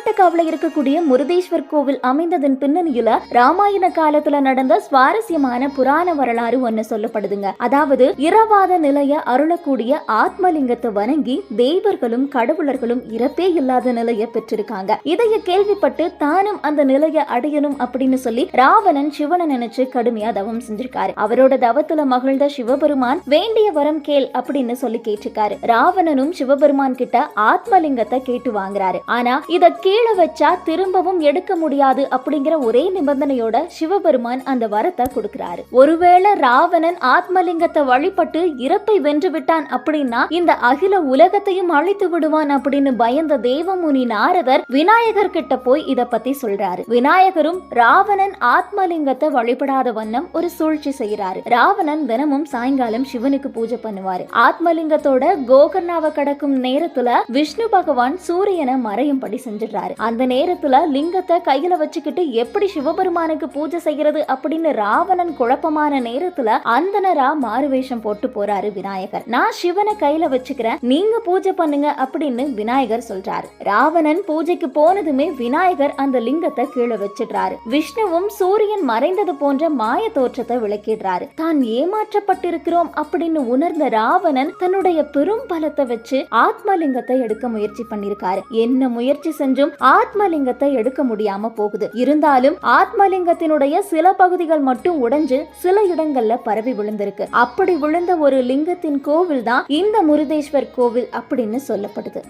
கர்நாடகாவில் இருக்கக்கூடிய முருதேஸ்வர் கோவில் அமைந்ததன் பின்னணியில ராமாயண காலத்துல நடந்த சுவாரஸ்யமான புராண வரலாறு ஒண்ணு சொல்லப்படுதுங்க. அதாவது இரவாத நிலைய அருளக்கூடிய ஆத்மலிங்கத்தை வணங்கி தேவர்களும் கடவுளர்களும் இறப்பே இல்லாத நிலைய பெற்றிருக்காங்க. இதைய கேள்விப்பட்டு தானும் அந்த நிலைய அடையணும் அப்படின்னு சொல்லி ராவணன் சிவனை நினைச்சு கடுமையா தவம் செஞ்சிருக்காரு. அவரோட தவத்துல மகிழ்ந்த சிவபெருமான் வேண்டிய வரம் கேள் அப்படின்னு சொல்லி கேட்டிருக்காரு. ராவணனும் சிவபெருமான் கிட்ட ஆத்மலிங்கத்தை கேட்டு வாங்குறாரு. ஆனா இத கீழே வச்சா திரும்பவும் எடுக்க முடியாது அப்படிங்கிற ஒரே நிபந்தனையோட சிவபெருமான் அந்த வரத்தை கொடுக்கிறாரு. ஒருவேளை ராவணன் ஆத்மலிங்கத்தை வழிபட்டு இறப்பை வென்று விட்டான் அப்படின்னா இந்த அகில உலகத்தையும் அழித்து விடுவான் அப்படின்னு பயந்த தேவமுனி நாரதர் விநாயகர் கிட்ட போய் இத பத்தி சொல்றாரு. விநாயகரும் ராவணன் ஆத்மலிங்கத்தை வழிபடாத வண்ணம் ஒரு சூழ்ச்சி செய்யறாரு ராவணன் தினமும் சாயங்காலம் சிவனுக்கு பூஜை பண்ணுவாரு. ஆத்மலிங்கத்தோட கோகர்ணாவை கடக்கும் நேரத்துல விஷ்ணு பகவான் சூரியனை மறையும்படி செஞ்சிடறாரு. அந்த நேரத்துல லிங்கத்தை கையில வச்சுக்கிட்டு எப்படி சிவபெருமானுக்கு பூஜை செய்யறது அப்படின்னு ராவணன் குழப்பமான நேரத்துல அந்தனரா மாறுவேஷம் போட்டு போறாரு விநாயகர். நான் சிவனை கையில வச்சுக்கிறேன் நீங்க பூஜை பண்ணுங்க அப்படின்னு விநாயகர் சொல்றாரு. ராவணன் பூஜைக்கு போனதுமே விநாயகர் அந்த லிங்கத்தை கீழே வச்சிடுறாரு. விஷ்ணுவும் சூரியன் மறைந்தது போன்ற மாய தோற்றத்தை விளக்கிடுறாரு. தான் ஏமாற்றப்பட்டிருக்கிறோம் அப்படின்னு உணர்ந்த ராவணன் தன்னுடைய பெரும் பலத்தை வச்சு ஆத்மலிங்கத்தை எடுக்க முயற்சி பண்ணிருக்காரு. என்ன முயற்சி செஞ்சும் ஆத்மலிங்கத்தை எடுக்க முடியாம போகுது. இருந்தாலும் ஆத்மலிங்கத்தினுடைய சில பகுதிகள் மட்டும் உடைஞ்சு சில இடங்கள்ல பரவி விழுந்திருக்கு. அப்படி விழுந்த ஒரு லிங்கத்தின் கோவில் தான் இந்த முருதேஸ்வர் கோவில் அப்படின்னு சொல்லப்படுது.